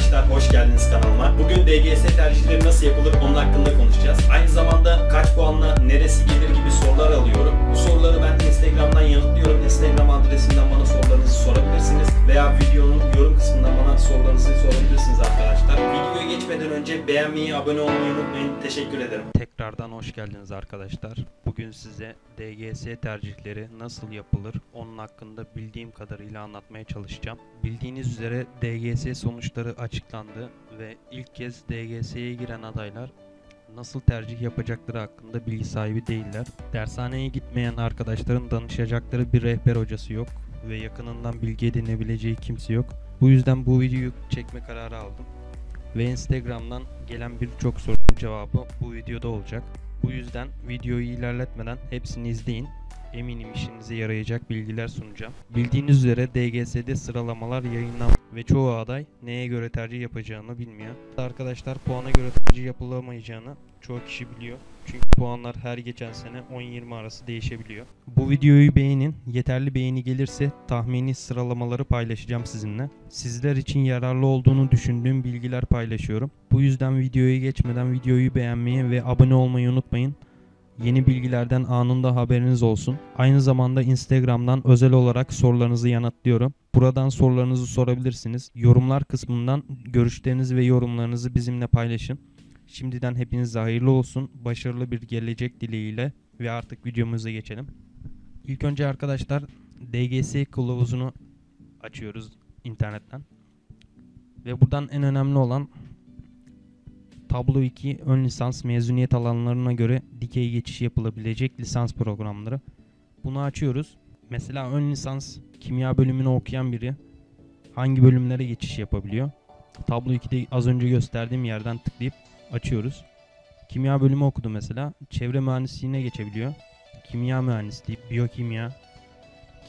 arkadaşlar, hoş geldiniz kanalıma. Bugün DGS tercihleri nasıl yapılır onun hakkında konuşacağız. Aynı zamanda kaç puanla neresi gelir gibi sorular alıyorum. Bu soruları ben Instagram'dan yanıtlıyorum. Instagram adresimden bana sorularınızı sorabilirsiniz. Veya videonun yorum kısmından bana sorularınızı sorabilirsiniz önce beğenmeyi, abone olmayı unutmayın. Teşekkür ederim. Tekrardan hoş geldiniz arkadaşlar. Bugün size DGS tercihleri nasıl yapılır onun hakkında bildiğim kadarıyla anlatmaya çalışacağım. Bildiğiniz üzere DGS sonuçları açıklandı ve ilk kez DGS'ye giren adaylar nasıl tercih yapacakları hakkında bilgi sahibi değiller. Dershaneye gitmeyen arkadaşların danışacakları bir rehber hocası yok ve yakınından bilgi edinebileceği kimse yok. Bu yüzden bu videoyu çekme kararı aldım ve Instagram'dan gelen birçok sorunun cevabı bu videoda olacak. Bu yüzden videoyu ilerletmeden hepsini izleyin. Eminim işinize yarayacak bilgiler sunacağım. Bildiğiniz üzere DGS'de sıralamalar yayınlan ve çoğu aday neye göre tercih yapacağını bilmiyor. Arkadaşlar puana göre tercih yapılamayacağını çoğu kişi biliyor. Çünkü puanlar her geçen sene 10-20 arası değişebiliyor. Bu videoyu beğenin. Yeterli beğeni gelirse tahmini sıralamaları paylaşacağım sizinle. Sizler için yararlı olduğunu düşündüğüm bilgiler paylaşıyorum. Bu yüzden videoya geçmeden videoyu beğenmeyi ve abone olmayı unutmayın. Yeni bilgilerden anında haberiniz olsun. Aynı zamanda Instagram'dan özel olarak sorularınızı yanıtlıyorum. Buradan sorularınızı sorabilirsiniz. Yorumlar kısmından görüşlerinizi ve yorumlarınızı bizimle paylaşın. Şimdiden hepinize hayırlı olsun. Başarılı bir gelecek dileğiyle ve artık videomuza geçelim. İlk önce arkadaşlar DGS kılavuzunu açıyoruz internetten. Ve buradan en önemli olan Tablo 2 ön lisans mezuniyet alanlarına göre dikey geçiş yapılabilecek lisans programları. Bunu açıyoruz. Mesela ön lisans kimya bölümünü okuyan biri hangi bölümlere geçiş yapabiliyor? Tablo 2'de az önce gösterdiğim yerden tıklayıp açıyoruz. Kimya bölümü okudu mesela. Çevre mühendisliğine geçebiliyor. Kimya mühendisliği, biyokimya,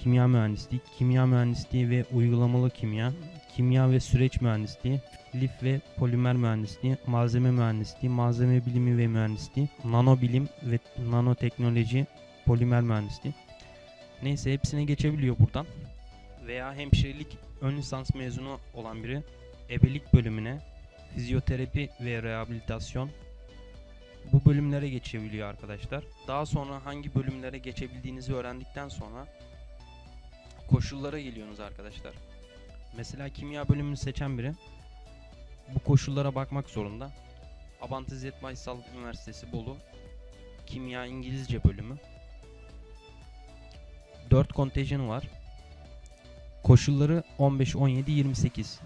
kimya mühendisliği, kimya mühendisliği ve uygulamalı kimya, kimya ve süreç mühendisliği, lif ve polimer mühendisliği, malzeme mühendisliği, malzeme bilimi ve mühendisliği, nanobilim ve nanoteknoloji, polimer mühendisliği. Neyse hepsine geçebiliyor buradan. Veya hemşirelik ön lisans mezunu olan biri ebelik bölümüne, fizyoterapi ve rehabilitasyon bu bölümlere geçebiliyor arkadaşlar. Daha sonra hangi bölümlere geçebildiğinizi öğrendikten sonra koşullara geliyorsunuz arkadaşlar. Mesela kimya bölümünü seçen biri bu koşullara bakmak zorunda. Abant İzzet Baysal Üniversitesi Bolu Kimya İngilizce bölümü 4 kontenjanı var. Koşulları 15, 17, 28.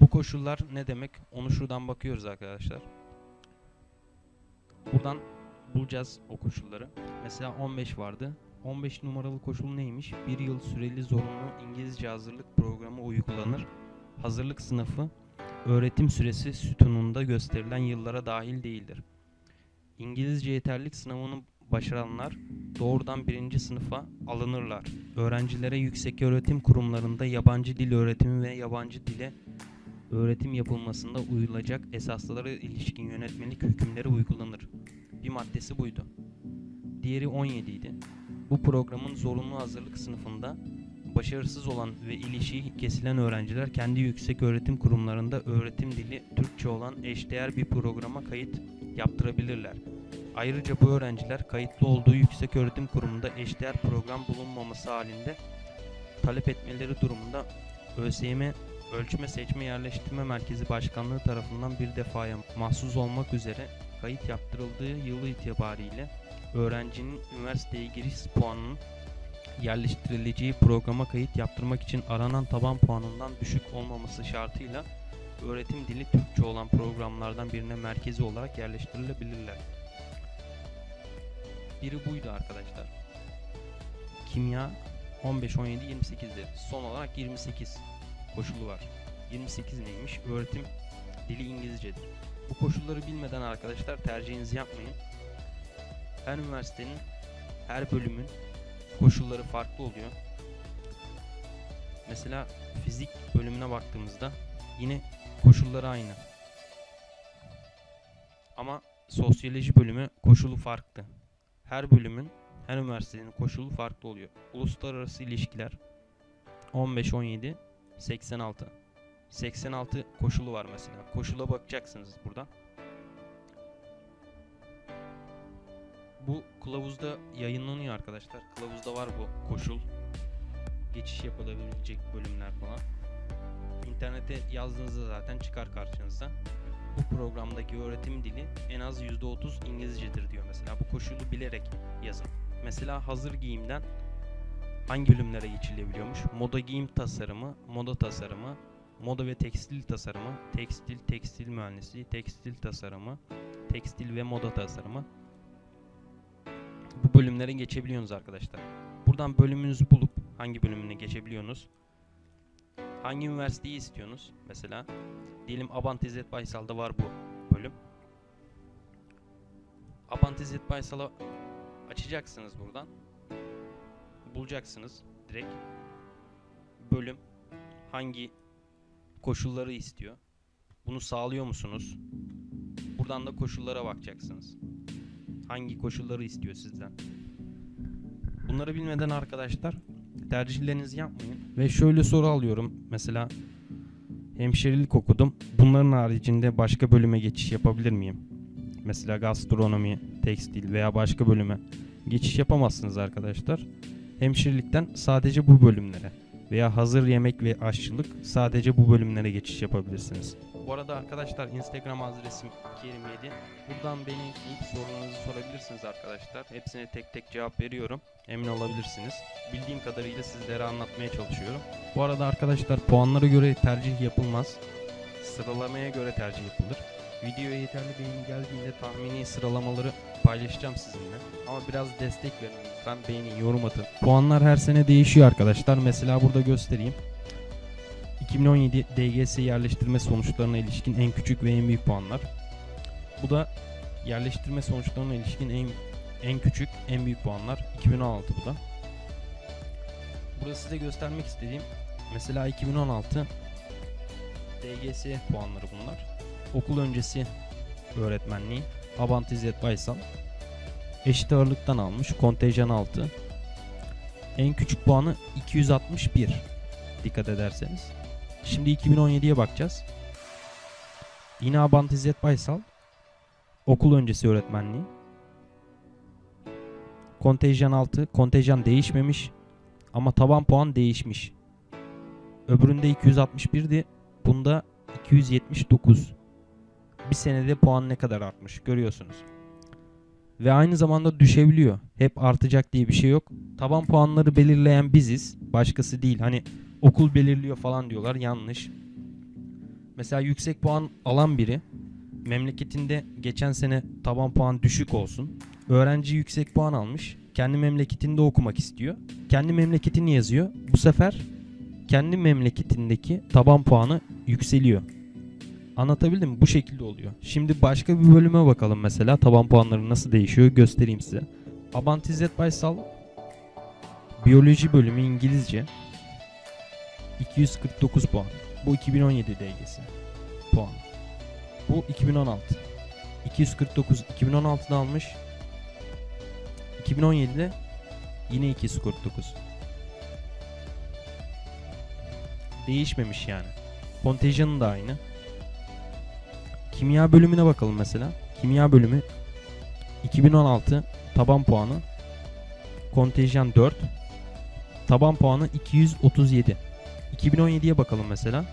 Bu koşullar ne demek? Onu şuradan bakıyoruz arkadaşlar. Buradan bulacağız o koşulları. Mesela 15 vardı. 15 numaralı koşul neymiş? Bir yıl süreli zorunlu İngilizce hazırlık programı uygulanır. Hazırlık sınıfı öğretim süresi sütununda gösterilen yıllara dahil değildir. İngilizce yeterlik sınavını başaranlar doğrudan birinci sınıfa alınırlar. Öğrencilere yüksek öğretim kurumlarında yabancı dil öğretimi ve yabancı dile öğretim yapılmasında uyulacak esaslara ilişkin yönetmelik hükümleri uygulanır. Bir maddesi buydu. Diğeri 17 idi. Bu programın zorunlu hazırlık sınıfında başarısız olan ve ilişiği kesilen öğrenciler kendi yüksek öğretim kurumlarında öğretim dili Türkçe olan eşdeğer bir programa kayıt yaptırabilirler. Ayrıca bu öğrenciler kayıtlı olduğu yüksek öğretim kurumunda eşdeğer program bulunmaması halinde talep etmeleri durumunda ÖSYM Ölçme Seçme Yerleştirme Merkezi Başkanlığı tarafından bir defaya mahsus olmak üzere kayıt yaptırıldığı yılı itibariyle öğrencinin üniversiteye giriş puanının yerleştirileceği programa kayıt yaptırmak için aranan taban puanından düşük olmaması şartıyla öğretim dili Türkçe olan programlardan birine merkezi olarak yerleştirilebilirler. Biri buydu arkadaşlar. Kimya 15, 17, 28'de. Son olarak 28 koşulu var. 28 neymiş? Öğretim dili İngilizcedir. Bu koşulları bilmeden arkadaşlar tercihinizi yapmayın. Her üniversitenin, her bölümün koşulları farklı oluyor. Mesela fizik bölümüne baktığımızda yine koşulları aynı. Ama sosyoloji bölümü koşulu farklı. Her bölümün, her üniversitenin koşulu farklı oluyor. Uluslararası ilişkiler 15-17 86. 86 koşulu var mesela. Koşula bakacaksınız buradan. Bu kılavuzda yayınlanıyor arkadaşlar. Kılavuzda var bu koşul. Geçiş yapılabilecek bölümler falan. İnternete yazdığınızda zaten çıkar karşınıza. Bu programdaki öğretim dili en az %30 İngilizcedir diyor mesela. Bu koşulu bilerek yazın. Mesela hazır giyimden hangi bölümlere geçilebiliyormuş? Moda giyim tasarımı, moda tasarımı, moda ve tekstil tasarımı, tekstil, tekstil mühendisliği, tekstil tasarımı, tekstil ve moda tasarımı. Bu bölümlere geçebiliyorsunuz arkadaşlar. Buradan bölümünüzü bulup hangi bölümüne geçebiliyorsunuz? Hangi üniversiteyi istiyorsunuz? Mesela diyelim Abant İzzet Baysal'da var bu bölüm. Abant İzzet Baysal'a açacaksınız buradan. Bulacaksınız direkt. Bölüm hangi koşulları istiyor? Bunu sağlıyor musunuz? Buradan da koşullara bakacaksınız. Hangi koşulları istiyor sizden? Bunları bilmeden arkadaşlar tercihlerinizi yapmayın. Ve şöyle soru alıyorum. Mesela hemşirelik okudum. Bunların haricinde başka bölüme geçiş yapabilir miyim? Mesela gastronomi, tekstil veya başka bölüme geçiş yapamazsınız arkadaşlar. Hemşirelikten sadece bu bölümlere veya hazır yemek ve aşçılık sadece bu bölümlere geçiş yapabilirsiniz. Bu arada arkadaşlar Instagram adresim Kerim7. Buradan beni ilk sorularınızı sorabilirsiniz arkadaşlar. Hepsine tek tek cevap veriyorum. Emin olabilirsiniz. Bildiğim kadarıyla sizlere anlatmaya çalışıyorum. Bu arada arkadaşlar puanlara göre tercih yapılmaz. Sıralamaya göre tercih yapılır. Videoya yeterli beğeni geldiğinde tahmini sıralamaları paylaşacağım sizinle. Ama biraz destek verin lütfen beğenin, yorum atın. Puanlar her sene değişiyor arkadaşlar. Mesela burada göstereyim. 2017 DGS yerleştirme sonuçlarına ilişkin en küçük ve en büyük puanlar. Bu da yerleştirme sonuçlarına ilişkin en en küçük, en büyük puanlar. 2016 bu da. Burada size göstermek istediğim mesela 2016 DGS puanları bunlar. Okul öncesi öğretmenliği Abant İzzet Baysal eşit ağırlıktan almış. Kontenjan 6. En küçük puanı 261 dikkat ederseniz. Şimdi 2017'ye bakacağız. Yine Abant İzzet Baysal okul öncesi öğretmenliği. Kontenjan 6. Kontenjan değişmemiş ama taban puan değişmiş. Öbüründe 261'di. Bunda 279. Bir senede puan ne kadar artmış görüyorsunuz. Ve aynı zamanda düşebiliyor. Hep artacak diye bir şey yok. Taban puanları belirleyen biziz. Başkası değil. Hani okul belirliyor falan diyorlar. Yanlış. Mesela yüksek puan alan biri memleketinde geçen sene taban puan düşük olsun. Öğrenci yüksek puan almış. Kendi memleketinde okumak istiyor. Kendi memleketini yazıyor. Bu sefer kendi memleketindeki taban puanı yükseliyor. Anlatabildim mi? Bu şekilde oluyor. Şimdi başka bir bölüme bakalım mesela. Taban puanları nasıl değişiyor göstereyim size. Abant İzzet Baysal Biyoloji bölümü İngilizce 249 puan. Bu 2017 DGS puan. Bu 2016. 249 2016'da almış. 2017'de yine 249. Değişmemiş yani. Kontenjanı da aynı. Kimya bölümüne bakalım mesela. Kimya bölümü 2016 taban puanı kontenjan 4 taban puanı 237. 2017'ye bakalım mesela.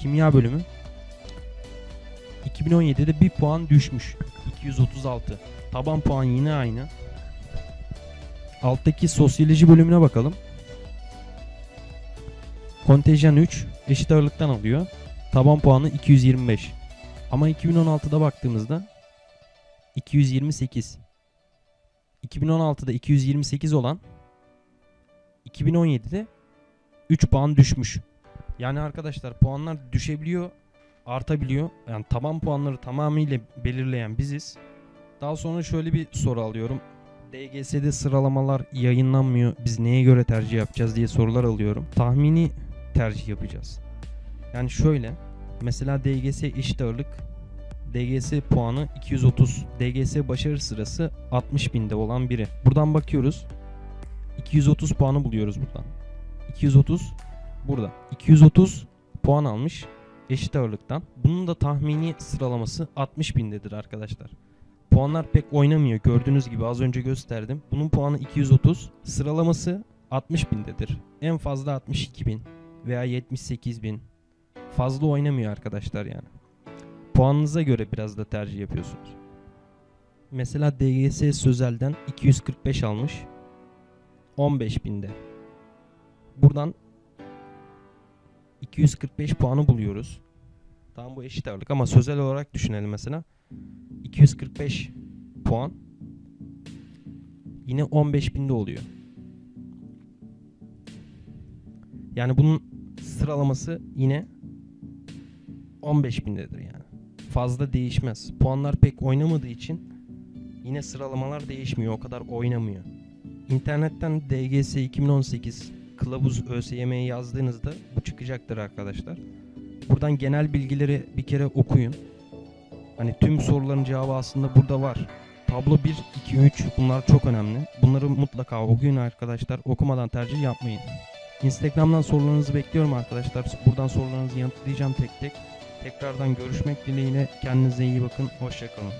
Kimya bölümü 2017'de bir puan düşmüş. 236. Taban puan yine aynı. Alttaki sosyoloji bölümüne bakalım. Kontenjan 3 eşit ağırlıktan alıyor. Taban puanı 225. Ama 2016'da baktığımızda 228. 2016'da 228 olan 2017'de 3 puan düşmüş. Yani arkadaşlar puanlar düşebiliyor, artabiliyor. Yani taban puanları tamamıyla belirleyen biziz. Daha sonra şöyle bir soru alıyorum. DGS'de sıralamalar yayınlanmıyor. Biz neye göre tercih yapacağız diye sorular alıyorum. Tahmini tercih yapacağız. Yani şöyle Mesela DGS eşit ağırlık DGS puanı 230. DGS başarı sırası 60 binde olan biri. Buradan bakıyoruz. 230 puanı buluyoruz buradan. 230 burada. 230 puan almış eşit ağırlıktan. Bunun da tahmini sıralaması 60 bindedir arkadaşlar. Puanlar pek oynamıyor. Gördüğünüz gibi az önce gösterdim. Bunun puanı 230. Sıralaması 60 bindedir. En fazla 62 bin veya 78 bin. Fazla oynamıyor arkadaşlar yani. Puanınıza göre biraz da tercih yapıyorsunuz. Mesela DGS Sözel'den 245 almış. 15 binde. Buradan 245 puanı buluyoruz. Tamam bu eşit ağırlık ama sözel olarak düşünelim mesela. 245 puan yine 15 binde oluyor. Yani bunun sıralaması yine 15 bindedir yani. Fazla değişmez. Puanlar pek oynamadığı için yine sıralamalar değişmiyor. O kadar oynamıyor. İnternetten DGS 2018 kılavuz ÖSYM'ye yazdığınızda bu çıkacaktır arkadaşlar. Buradan genel bilgileri bir kere okuyun. Hani tüm soruların cevabı aslında burada var. Tablo 1, 2, 3 bunlar çok önemli. Bunları mutlaka okuyun arkadaşlar. Okumadan tercih yapmayın. Instagram'dan sorularınızı bekliyorum arkadaşlar. Buradan sorularınızı yanıtlayacağım tek tek. Tekrardan görüşmek dileğiyle. Kendinize iyi bakın. Hoşçakalın.